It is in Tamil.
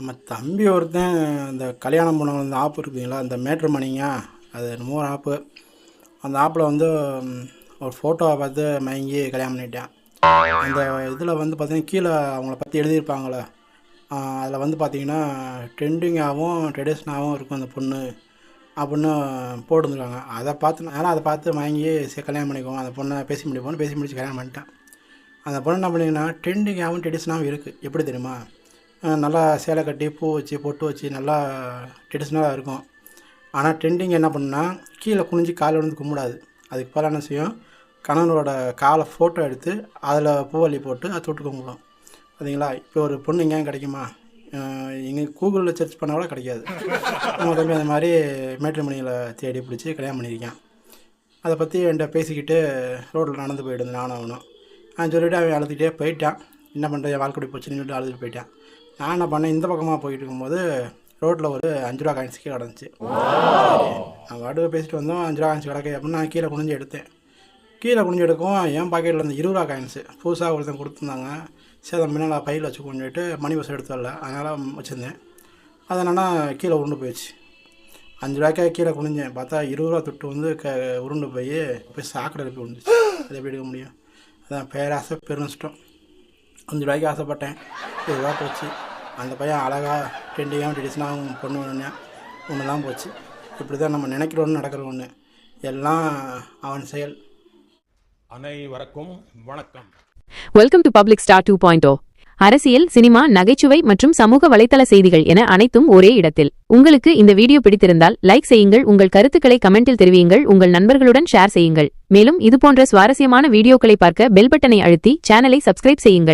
நம்ம தம்பி ஒருத்தன் இந்த கல்யாணம் பண்ண அந்த ஆப் இருக்குதுங்களா இந்த மேட்ரு மணிங்க அது என்னமோ ஆப்பு. அந்த ஆப்பில் வந்து ஒரு ஃபோட்டோவை பார்த்து மயங்கி கல்யாணம் பண்ணிட்டேன். அந்த இதில் வந்து பார்த்திங்கன்னா கீழே அவங்கள பற்றி எழுதியிருப்பாங்களே அதில் வந்து பார்த்தீங்கன்னா ட்ரெண்டிங்காகவும் ட்ரெடிஷ்னாகவும் இருக்கும் அந்த பொண்ணு அப்படின்னு போட்டுருந்துருக்காங்க. அதை பார்த்து நான் அதை பார்த்து வாங்கி சரி கல்யாணம் பண்ணிக்குவோம். அந்த பொண்ணை பேசி முடிப்போம்னு பேசி முடிச்சு கல்யாணம் பண்ணிட்டேன். அந்த பொண்ணு என்ன பண்ணிங்கன்னா ட்ரெண்டிங்காகவும் ட்ரெடிஷ்னாகவும் இருக்குது எப்படி தெரியுமா? நல்லா சேலை கட்டி பூ வச்சு பொட்டு வச்சு நல்லா ட்ரெடிஷ்னலாக இருக்கும். ஆனால் ட்ரெண்டிங் என்ன பண்ணுன்னா கீழே குனிஞ்சு காலை விழுந்து கும்பிடாது. அதுக்கு பதிலாக என்ன செய்யும்? கணவனோட காலை ஃபோட்டோ எடுத்து அதில் பூவள்ளி போட்டு அதை தொட்டு கும்பிடும் பார்த்தீங்களா இப்போ ஒரு பொண்ணு எங்கேயும் கிடைக்குமா? இங்கே கூகுளில் சர்ச் பண்ணால் கூட கிடைக்காது. நம்ம தம்பி அந்த மாதிரி மேட்ரிமணியில் தேடி பிடிச்சி கல்யாணம் பண்ணியிருக்கேன். அதை பற்றி என்கிட்ட பேசிக்கிட்டு ரோட்டில் நடந்து போயிட்டு நானும் அவனும். நான் சொல்லிவிட்டு அவன் அழுதுகிட்டே போயிட்டான். என்ன பண்ணுறது என் வாழ்க்கை போச்சுன்னு சொல்லிட்டு அழுதுட்டு போயிட்டான். நான் என்ன பண்ணேன் இந்த பக்கமாக போயிட்டு இருக்கும்போது ரோட்டில் ஒரு அஞ்சு ரூபா காயின்ஸ் கீழே கிடந்துச்சு. நான் வாடகை பேசிட்டு வந்தோம் அஞ்சு ரூபா காயின்ஸ் கிடக்கு அப்படின்னு நான் கீழே குனிஞ்சு எடுத்தேன். கீழே குனிஞ்சு எடுக்கவும் என் பாக்கெட்டில் இருந்த இருபது ரூபா காயின்ஸு புதுசாக ஒருத்தன் கொடுத்துருந்தாங்க. சரி அதை முன்னால் பையில் வச்சு கொண்டுட்டு மணி பஸ் எடுத்து வரல அதனால் வச்சுருந்தேன். அது என்னன்னா கீழே உருண்டு போயிடுச்சு. அஞ்சு ரூபாய்க்காக கீழே குனிஞ்சேன். பார்த்தா இருபது ரூபா தொட்டு வந்து க உருண்டு போய் போய் சாக்கடை போய் விழுந்துச்சு. அது எப்படி எடுக்க முடியும்? அதான் பேராசை பெருநஷ்டம் அஞ்சு ரூபாய்க்கு ஆசைப்பட்டேன். இருபது ரூபா போச்சு. அந்த பையன் அழகாக ட்ரெண்டிங்காகவும் ட்ரெடிஷனாகவும் பொண்ணு வேணும்னு ஒன்று தான் போச்சு. இப்படி தான் நம்ம நினைக்கிற ஒன்று நடக்கிற ஒன்று எல்லாம் அவன் செயல். அனைவருக்கும் வணக்கம். Welcome to public star two point அரசியல் சினிமா நகைச்சுவை மற்றும் சமூக வலைத்தள செய்திகள் என அனைத்தும் ஒரே இடத்தில். உங்களுக்கு இந்த வீடியோ பிடித்திருந்தால் லைக் செய்யுங்கள் உங்கள் கருத்துக்களை கமெண்டில் தெரிவியுங்கள் உங்கள் நண்பர்களுடன் ஷேர் செய்யுங்கள். மேலும் இதுபோன்ற சுவாரஸ்யமான வீடியோக்களை பார்க்க பெல் பட்டனை அழுத்தி சேனலை சப்ஸ்கிரைப் செய்யுங்கள்.